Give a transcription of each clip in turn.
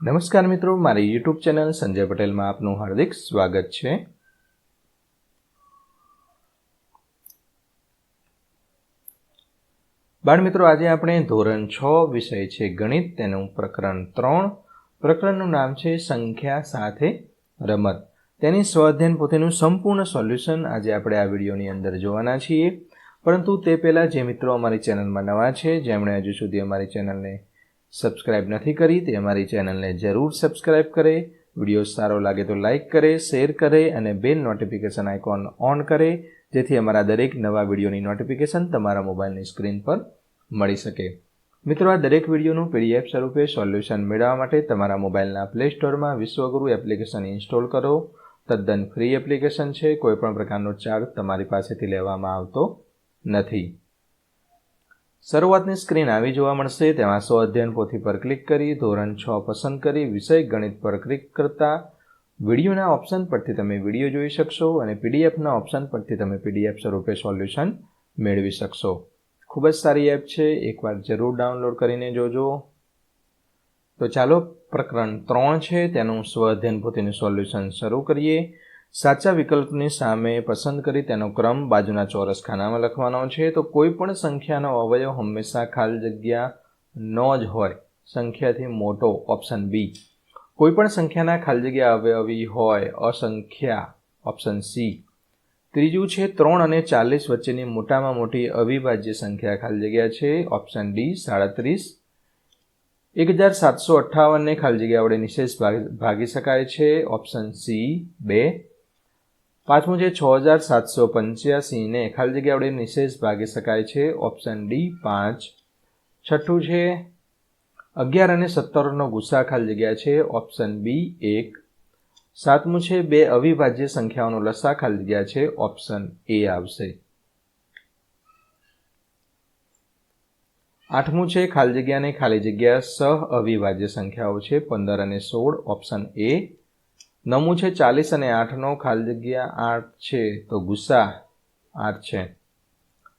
નમસ્કાર મિત્રો, મારી યુટ્યુબ ચેનલ સંજય પટેલમાં આપનું હાર્દિક સ્વાગત છે. બાળ મિત્રો, આજે આપણે ધોરણ છ વિષય છે ગણિત, તેનું પ્રકરણ ત્રણ. પ્રકરણનું નામ છે સંખ્યા સાથે રમત. તેની સ્વાધ્યાયન પોતેનું સંપૂર્ણ સોલ્યુશન આજે આપણે આ વિડીયોની અંદર જોવાના છીએ. પરંતુ તે પહેલાં, જે મિત્રો અમારી ચેનલમાં નવા છે, જેમણે હજુ સુધી અમારી ચેનલને સબસ્ક્રાઇબ નથી કરી તે અમારી ચેનલને જરૂર સબસ્ક્રાઇબ કરે. વીડિયો સારો લાગે તો લાઇક કરે, શેર કરે અને બેલ નોટિફિકેશન આઇકોન ઓન કરે, જેથી અમારા દરેક નવા વિડીયોની નોટિફિકેશન તમારા મોબાઈલની સ્ક્રીન પર મળી શકે. મિત્રો, આ દરેક વિડીયોનું પીડીએફ સ્વરૂપે સોલ્યુશન મેળવવા માટે તમારા મોબાઈલના પ્લે સ્ટોરમાં વિશ્વગુરુ એપ્લિકેશન ઇન્સ્ટોલ કરો. તદ્દન ફ્રી એપ્લિકેશન છે કોઈપણ પ્રકારનો ચાર્જ તમારી પાસેથી લેવામાં આવતો નથી. શરૂઆતની સ્ક્રીન આવી જોવા મળશે. તેમાં સો અધ્યયન પોથી પર ક્લિક કરી, ધોરણ છ પસંદ કરી, વિષય ગણિત પર ક્લિક કરતા વિડીયોના ઓપ્શન પરથી તમે વીડિયો જોઈ શકશો અને પીડીએફના ઓપ્શન પરથી તમે પીડીએફ સ્વરૂપે સોલ્યુશન મેળવી શકશો. ખૂબ જ સારી એપ છે. એકવાર જરૂર ડાઉનલોડ કરીને જોજો. તો ચાલો, પ્રકરણ ત્રણ છે. તેનું સ્વ અધ્યયન પોથીનું સોલ્યુશન શરૂ કરીએ. સાચા વિકલ્પની સામે પસંદ કરી તેનો ક્રમ બાજુના ચોરસ ખાનામાં લખવાનો છે, તો કોઈ પણ સંખ્યાનો અવયવ હંમેશા ખાલી જગ્યા નો જ હોય. સંખ્યાથી મોટો ઓપ્શન બી. કોઈ પણ સંખ્યાના ખાલી જગ્યા અવયવી હોય, અસંખ્યા ઓપ્શન સી. ત્રીજું છે, ત્રણ અને ચાલીસ વચ્ચેની મોટામાં મોટી અવિભાજ્ય સંખ્યા ખાલી જગ્યા છે, ઓપ્શન ડી, સાડત્રીસ. એક હજાર સાતસો અઠ્ઠાવનને ખાલી જગ્યા વડે નિશેષ ભાગી શકાય છે, ઓપ્શન સી, બે. પાંચમું છે, છ હજાર સાતસો પંચ્યાસીને ખાલી જગ્યા વડે નિશેષ ભાગી શકાય છે, ઓપ્શન ડી, પાંચ. છઠ્ઠું છે, અગિયાર અને સત્તરનો ગુસ્સા ખાલી જગ્યા છે, ઓપ્શન બી, એક. સાતમું છે, બે અવિભાજ્ય સંખ્યાઓનો લસા ખાલી જગ્યા છે, ઓપ્શન એ આવશે. આઠમું છે, ખાલી જગ્યા અને ખાલી જગ્યા સહ અવિભાજ્ય સંખ્યાઓ છે, પંદર અને સોળ, ઓપ્શન એ. નવમું છે ચાલીસ અને આઠનો ખાલી જગ્યા આઠ છે, તો ગુસ્સા આઠ છે.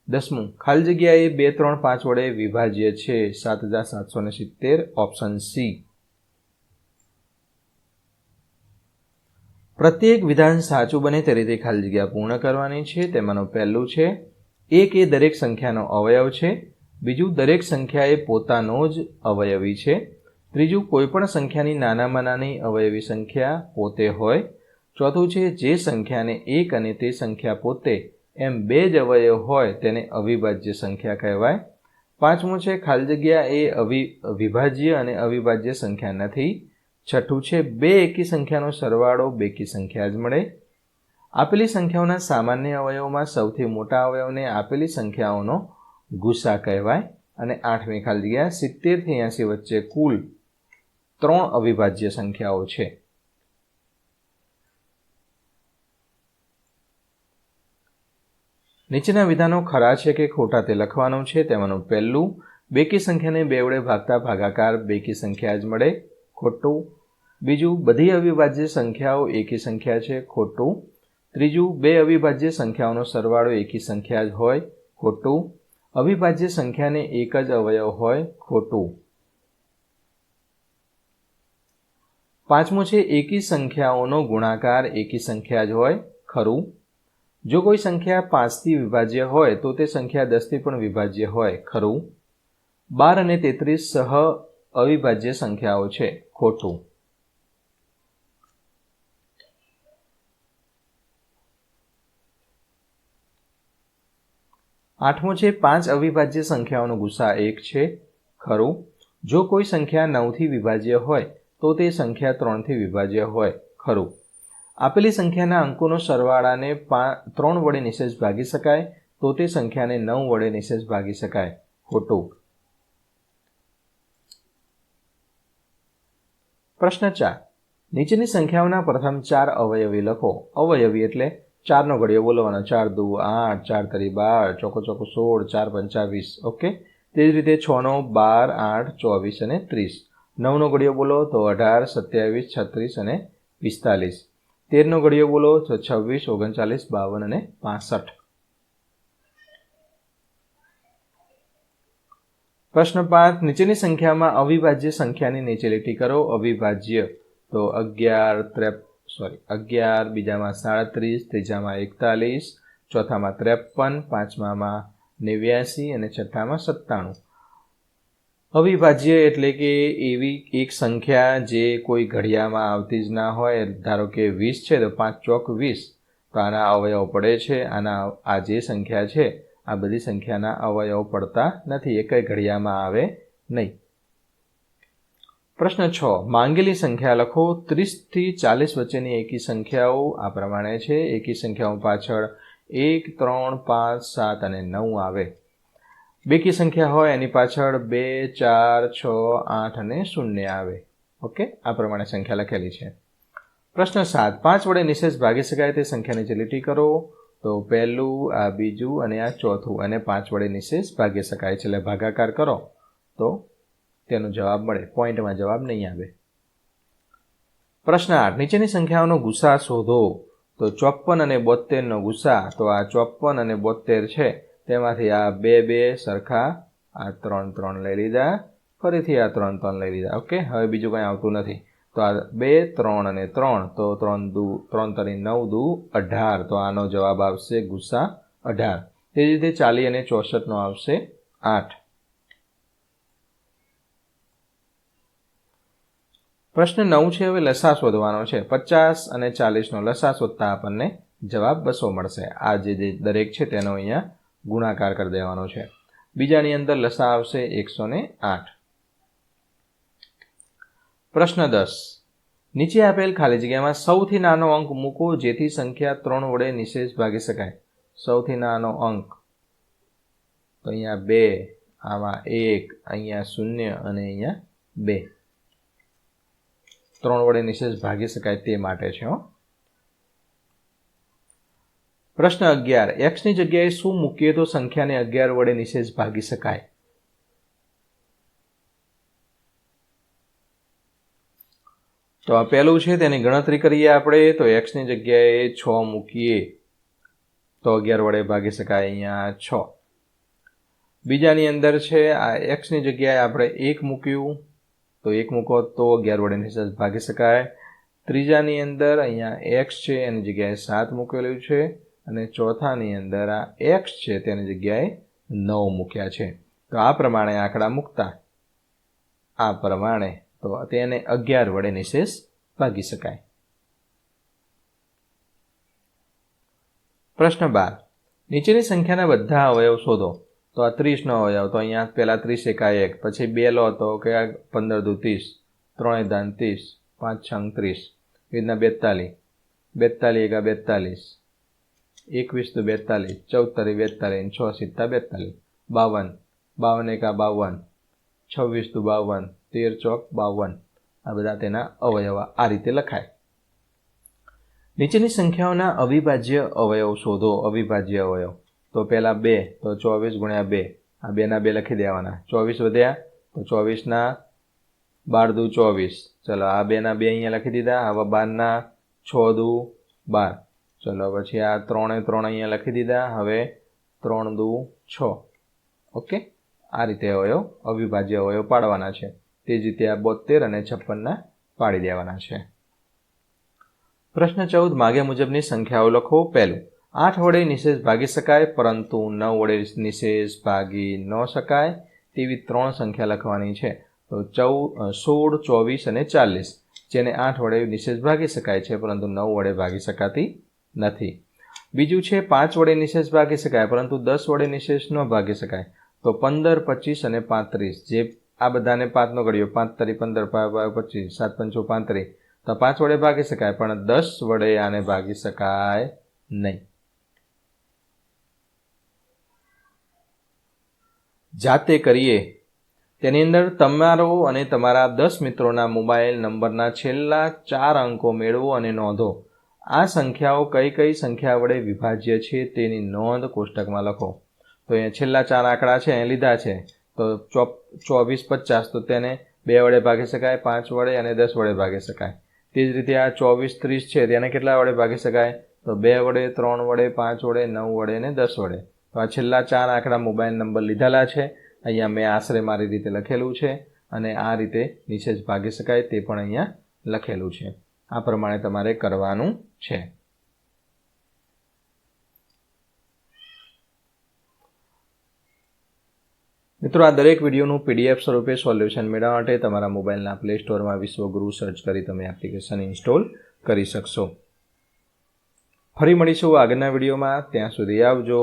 દસમું, ખાલી જગ્યા એ બે ત્રણ પાંચ વડે વિભાજ્ય છે, સાત હજાર સાતસો ને સિત્તેર, ઓપ્શન સી. પ્રત્યેક વિધાન સાચું બને તે રીતે ખાલી જગ્યા પૂર્ણ કરવાની છે, તેમાંનું પહેલું છે, એક એ દરેક સંખ્યાનો અવયવ છે, બીજું દરેક સંખ્યા એ પોતાનો જ અવયવી છે ત્રીજું, કોઈપણ સંખ્યાની નાનામાં નાની અવયવી સંખ્યા પોતે હોય. ચોથું છે, જે સંખ્યાને એક અને તે સંખ્યા પોતે એમ બે જ અવયવ હોય તેને અવિભાજ્ય સંખ્યા કહેવાય. પાંચમું છે, ખાલી જગ્યા એ અવિ વિભાજ્ય અને અવિભાજ્ય સંખ્યા નથી. છઠ્ઠું છે, બે એકી સંખ્યાનો સરવાળો બેકી સંખ્યા જ મળે. આપેલી સંખ્યાઓના સામાન્ય અવયવોમાં સૌથી મોટા અવયવને આપેલી સંખ્યાઓનો ગુસ્સા કહેવાય. અને આઠમી ખાલી જગ્યા સિત્તેરથી એંસી વચ્ચે કુલ ત્રણ અવિભાજ્ય સંખ્યાઓ છે. નીચેના વિધાનો ખરા છે કે ખોટા તે લખવાનું છે. તેમાંનું પહેલું, બેકી સંખ્યાને બે વડે ભાગતા ભાગાકાર બેકી સંખ્યા જ મળે, ખોટું. બીજું, બધી અવિભાજ્ય સંખ્યાઓ એકી સંખ્યા છે, ખોટું. ત્રીજું, બે અવિભાજ્ય સંખ્યાઓનો સરવાળો એકી સંખ્યા જ હોય, ખોટું. અવિભાજ્ય સંખ્યાને એક જ અવયવ હોય, ખોટું. પાંચમું છે, એકી સંખ્યાઓનો ગુણાકાર. એકી સંખ્યા જ હોય, ખરું. જો કોઈ સંખ્યા પાંચથી વિભાજ્ય હોય, તો તે સંખ્યા દસથી પણ વિભાજ્ય હોય, ખરું. બાર અને તેત્રીસ સહ અવિભાજ્ય સંખ્યાઓ છે, ખોટું. આઠમું છે, પાંચ અવિભાજ્ય સંખ્યાઓનો ગુસ્સા એક છે, ખરું. જો કોઈ સંખ્યા નવથી વિભાજ્ય હોય તો તે સંખ્યા ત્રણથી વિભાજ્ય હોય, ખરું. આપેલી સંખ્યાના અંકોનો સરવાળાને ત્રણ વડે નિશેષ ભાગી શકાય, તો તે સંખ્યાને નવ વડે નિશેષ ભાગી શકાય. ખોટું. પ્રશ્ન ચાર. નીચેની સંખ્યાઓના પ્રથમ ચાર અવયવી લખો. અવયવી એટલે ચારનો ઘડિયો બોલવાનો. ચાર દુ, આઠ, ચાર તરી બાર, ચોકો ચોકો સોળ, ચાર પંચાવીસ ઓકે? તે જ રીતે છનો બાર, આઠ, ચોવીસ અને ત્રીસ. નવનો ઘડિયો બોલો તો અઢાર, સત્યાવીસ, છત્રીસ અને પિસ્તાલીસ. તેરનો ઘડિયો બોલો તો છવ્વીસ, ઓગણચાલીસ, બાવન અને પાસઠ. પ્રશ્ન પાંચ, નીચેની સંખ્યામાં અવિભાજ્ય સંખ્યાની નીચે લીટી કરો. અવિભાજ્ય તો અગિયાર ત્રે સોરી અગિયાર, બીજામાં સાડત્રીસ, ત્રીજામાં એકતાલીસ, ચોથામાં ત્રેપન, પાંચમામાં નેવ્યાસી અને છઠ્ઠામાં સત્તાણું. અવિભાજ્ય એટલે કે એવી એક સંખ્યા જે કોઈ ઘડિયામાં આવતી જ ના હોય. ધારો કે વીસ છે તો પાંચ ચોક વીસ. તો આના અવયવ પડે છે. આના આ જે સંખ્યા છે, આ બધી સંખ્યાના અવયવ પડતા નથી. એ કઈ ઘડિયામાં આવે નહીં. પ્રશ્ન છ. માંગેલી સંખ્યા લખો. ત્રીસથી ચાલીસ વચ્ચેની એકી સંખ્યાઓ આ પ્રમાણે છે. એકી સંખ્યાઓ પાછળ એક, ત્રણ, પાંચ, સાત અને નવ આવે. બેકી સંખ્યા હોય, એની પાછળ બે, ચાર, છ, આઠ અને શૂન્ય આવે. ઓકે? આ પ્રમાણે સંખ્યા લખેલી છે. પ્રશ્ન સાત. પાંચ વડે નિશેષ ભાગી શકાય તે સંખ્યાની લીટી કરો. તો પહેલું, આ બીજું અને આ ચોથું અને પાંચ વડે નિશેષ ભાગી શકાય છે. એટલે ભાગાકાર કરો. તો તેનો જવાબ મળે. પોઈન્ટમાં જવાબ નહીં આવે. પ્રશ્ન આઠ. નીચેની સંખ્યાઓનો ગુસ્સા શોધો. તો ચોપન અને બોતેરનો ગુસ્સા તો આ ચોપન અને બોતેર છે. તેમાંથી આ બે બે સરખા, આ ત્રણ ત્રણ લઈ લીધા. ફરીથી આ ત્રણ ત્રણ લઈ લીધા. ઓકે? હવે બીજું કંઈ આવતું નથી. તો આ બે, ત્રણ અને ત્રણ. તો ત્રણ દુ, ત્રણ તરી નવ દુ અઢાર. તો આનો જવાબ આવશે ગુસ્સા અઢાર. તે જ રીતે ચાલી અને ચોસઠનો આવશે આઠ. પ્રશ્ન નવ છે, હવે લસા શોધવાનો છે. પચાસ અને ચાલીસનો લસા શોધતા આપણને જવાબ બસો મળશે. આ જે દરેક છે, તેનો અહીંયા ગુણાકાર કરી દેવાનો છે. બીજાની અંદર લસા આવશે એકસો ને આઠ. પ્રશ્ન દસ. નીચે આપેલ ખાલી જગ્યામાં સૌથી નાનો અંક મૂકો, જેથી સંખ્યા ત્રણ વડે નિશેષ ભાગી શકાય. સૌથી નાનો અંક. તો અહીંયા બે, આમાં એક, અહીંયા શૂન્ય અને અહીંયા બે. ત્રણ વડે નિશેષ ભાગી શકાય તે માટે છે, હો. પ્રશ્ન અગિયાર. એક્સની જગ્યાએ શું મૂકીએ તો સંખ્યાને અગિયાર વડે નિશેષ ભાગી શકાય? તો આ પહેલું છે, તેની ગણતરી કરીએ આપણે. તો એક્સની જગ્યાએ છ મૂકીએ તો અગિયાર વડે ભાગી શકાય અહીંયા છ. બીજાની અંદર છે, આ એક્સની જગ્યાએ આપણે એક મૂક્યું, તો એક મૂકો તો અગિયાર વડે નિશેષ ભાગી શકાય. ત્રીજાની અંદર અહીંયા એક્સ છે, એની જગ્યાએ સાત મૂકેલું છે. અને ચોથાની અંદર આ એક્સ છે, તેની જગ્યાએ નવ મૂક્યા છે. તો આ પ્રમાણે આંકડા મૂકતા. આ પ્રમાણે તો તેને અગિયાર વડે નિશેષ ભાગી શકાય. પ્રશ્ન બાર. નીચેની સંખ્યાના બધા અવયવ શોધો. તો આ ત્રીસનો અવયવ, તો અહીંયા પહેલાં ત્રીસ એકા એક પછી બે લો તો કે પંદર દુ ત્રીસ ત્રણે દાન ત્રીસ, પાંચ છંગ ત્રીસ. એ રીતના બેતાલીસ. બેતાલીસ એકા બેતાલીસ. એકવીસ તો બેતાલીસ, ચૌદ તારીખ બેતાલીસ છ સિત્તા બેતાલીસ, બાવન બાવન એકા બાવન, છવ્વીસ તો બાવન, તેર ચોક બાવન. આ બધા તેના અવયવ આ રીતે લખાય. નીચેની સંખ્યાઓના અવિભાજ્ય અવયવ શોધો, અવિભાજ્ય અવયવ. તો પહેલાં બે, તો ચોવીસ ગુણ્યા બે. આ બેના બે લખી દેવાના. ચોવીસ વધ્યા, તો ચોવીસના બાર દુ ચોવીસ. ચલો, આ બેના બે અહીંયા લખી દીધા. હવે બારના છ દુ બાર. ચલો, પછી આ ત્રણે ત્રણ અહીંયા લખી દીધા. હવે ત્રણ દુ છ. ઓકે? આ રીતે અવયવ અવિભાજ્ય અવયવ પાડવાના છે. તે જ રીતે આ બોતેર અને છપ્પનના પાડી દેવાના છે. પ્રશ્ન ચૌદ, માગ્યા મુજબની સંખ્યાઓ લખો પહેલું. આઠ વડે નિશેષ ભાગી શકાય, પરંતુ નવ વડે નિશેષ ભાગી ન શકાય તેવી ત્રણ સંખ્યા લખવાની છે. તો ચૌદ સોળ, ચોવીસ અને ચાલીસ. જેને આઠ વડે નિશેષ ભાગી શકાય છે, પરંતુ નવ વડે ભાગી શકાતી નથી. બીજું છે, પાંચ વડે નિશેષ ભાગી શકાય, પરંતુ દસ વડે નિશેષ ન ભાગી શકાય. તો પંદર, પચીસ અને પાંત્રીસ, જે આ બધાને પાંચનો ગળ્યો પાંચ તરી પંદર પચીસ, સાત, પંચો પાંત્રીસ તો પાંચ વડે ભાગી શકાય, પણ દસ વડે આને ભાગી શકાય નહીં. જાતે કરીએ. તેની અંદર તમારો અને તમારા દસ મિત્રોના મોબાઈલ નંબરના છેલ્લા ચાર અંકો મેળવો અને નોંધો. આ સંખ્યાઓ કઈ કઈ સંખ્યા વડે વિભાજ્ય છે તેની નોંધ કોષ્ટકમાં લખો. તો અહીંયા છેલ્લા ચાર આંકડા છે એ લીધા છે. તો ચોવીસ પચાસ, તો તેને બે વડે ભાગી શકાય, પાંચ વડે અને દસ વડે ભાગી શકાય. તે જ રીતે આ ચોવીસ ત્રીસ છે, તેને કેટલા વડે ભાગી શકાય? તો બે વડે, ત્રણ વડે, પાંચ વડે, નવ વડે અને દસ વડે. તો આ છેલ્લા ચાર આંકડા મોબાઈલ નંબર લીધેલા છે. અહીંયા મેં આશરે મારી રીતે લખેલું છે અને આ રીતે નીચે ભાગી શકાય તે પણ અહીંયા લખેલું છે. આ પ્રમાણે તમારે કરવાનું છે. મિત્રો, આ દરેક વિડીયોનું પીડીએફ સ્વરૂપે સોલ્યુશન મેળવવા માટે તમારા મોબાઈલના પ્લે સ્ટોરમાં વિશ્વગુરુ સર્ચ કરી તમે એપ્લિકેશન ઇન્સ્ટોલ કરી શકશો. ફરી મળીશું આગળના વિડીયોમાં. ત્યાં સુધી આવજો.